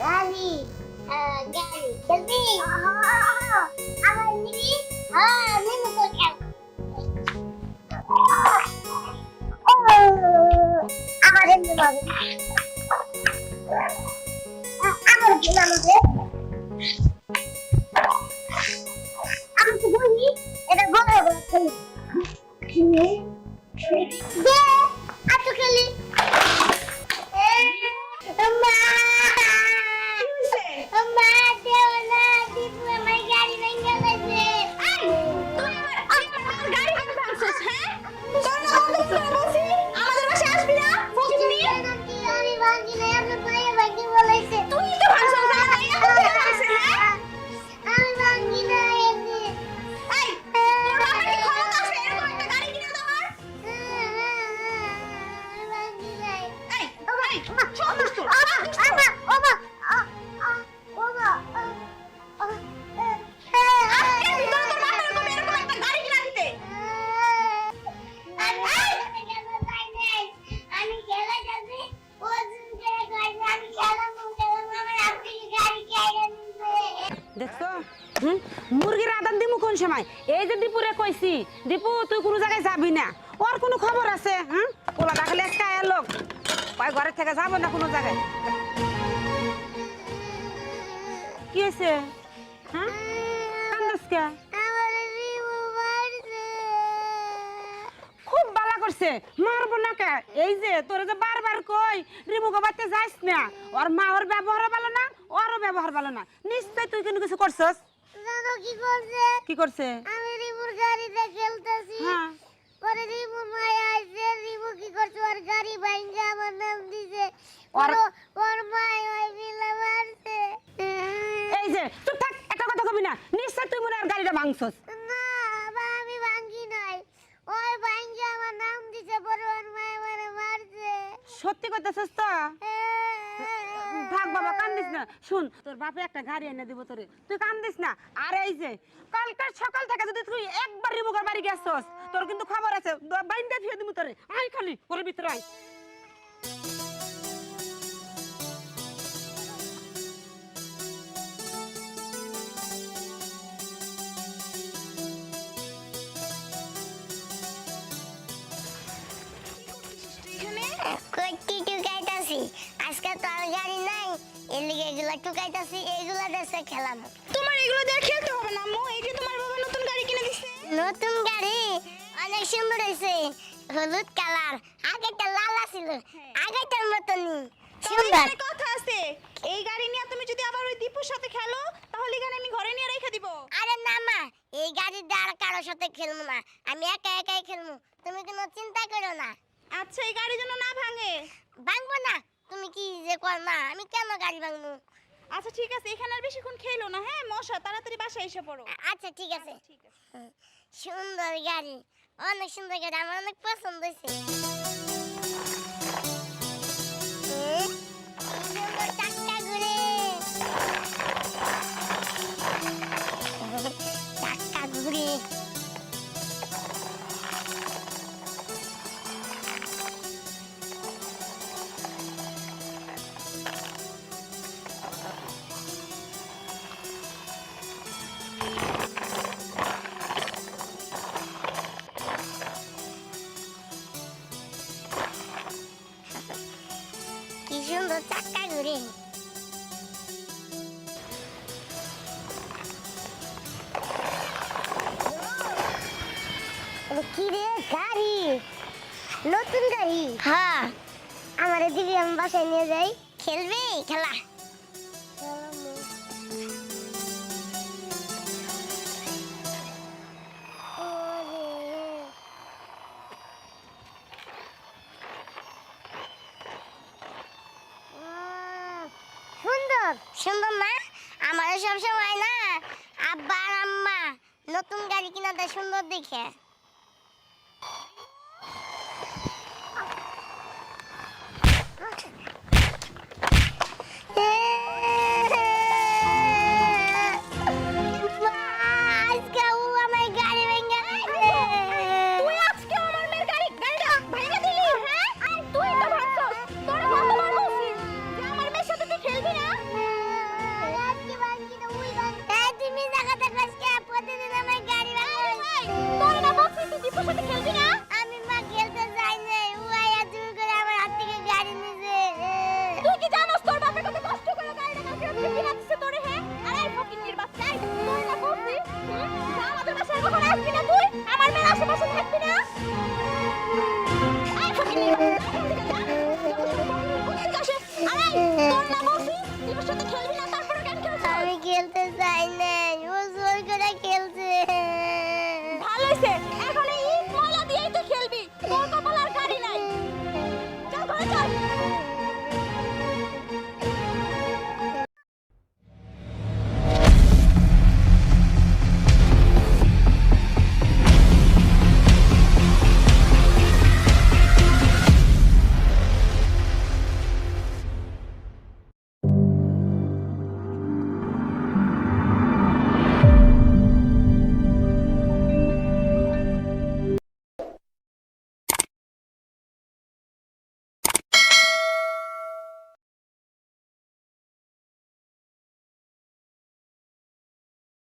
গাড়ি হ্যাঁ গাড়ি চলবি আমার নিবি হ্যাঁ নিবো তো কেন আমার এমনি হবে আমার কি নাম হবে আমি দেখছ? হুম? মুরগির আদান দিমু কোন সময়? এই যে দীপুরে কইছি, দীপু, তুই কোনো জায়গায় যাবি না? ওর কোনো খবর আছে, হুম? পোলা ডাকলে একটা আয়া লোক। কয় ঘরের থেকে যাব না কোনো জায়গায়? কি হয়েছে? হ্যাঁ? কান্দস খুব বালা করছে। মারবো না এই যে, তোরে যে বারবার কই রিমু বাবাতে যাইস না। ওর মা ওর ব্যবহার ভালো না ওরও ব্যবহার ভালো না। নিশ্চয় তুই কিন্তু কিছু করছস? কি করছে? কি করছে? আমি রিমুর গাড়িতে খেলতেছি। হ্যাঁ। পরে রিমু মায়া আইছে রিমু কি করছে? ওর গাড়ি ভাঙ্গা আমার নাম দিছে। ওর- ওর ওর মায় ওই মিলে মারছে। এই যে চুপ থাক একটা কথা কবি না। নিশ্চয় তুই মনে আর গাড়িটা ভাঙছস। না আমি ভাঙ্গি নাই। ওই ভাঙ্গা আমার নাম দিছে পরে ওর মায় আমারে মারছে। সত্যি কইতেছিস তো থাক বাবা কান্দিস না। শুন, তোর বাপে একটা গাড়ি এনে দিব তোরে। তুই কান্দিস না। আর এই যে কালকে সকাল থেকে যদি তুই একবার বাড়ি গেছস, তোর কিন্তু খবর আছে দিব তোরে। আই খালি, ওর ভিতরে টুকাইতাছি আজকে নাই এলিগে এগুলা টুকাইতাছি এগুলা দেশে খেলাম। তোমার এগুলো দিয়ে খেলতে হবে না আম্মু। এই যে তোমার বাবা নতুন গাড়ি কিনে দিছে। নতুন গাড়ি? অনেক সুন্দর হয়েছে হলুদ কালার। আগেটা লাল আছিল। আগেটার মতনই। সুন্দর। কথা আছে। এই গাড়ি নিয়ে তুমি যদি আবার ওই দীপুর সাথে খেলো তাহলে এখানে আমি ঘরে নিয়ে রেখে দিব। আরে না মা। এই গাড়ি দিয়ে আর কারোর সাথে খেলব না। আমি একা একাই খেলব। তুমি কোনো চিন্তা করো না। আচ্ছা এই গাড়ি যেন না ভাঙে। ভাঙবো না। তুমি কি যে কর না আমি কেন গাড়ি ভাঙবো? আচ্ছা ঠিক আছে এখানে আর বেশিক্ষণ খেলো না হ্যাঁ? মশা তাড়াতাড়ি বাসায় এসে পড়ো। আচ্ছা ঠিক আছে। ঠিক আছে। সুন্দর গাড়ি অনেক সুন্দর গাড়ি আমার অনেক পছন্দ হয়েছে। কি সুন্দর চাক্কা ঘুরে কি রে গাড়ি নতুন গাড়ি হ্যাঁ আমার দিদি আমি বাসায় নিয়ে যাই খেলবে খেলা সুন্দর সুন্দর না সব সময় না। আব্বা আর আম্মা নতুন গাড়ি কিনাতে সুন্দর দেখে। খেলতে চাই না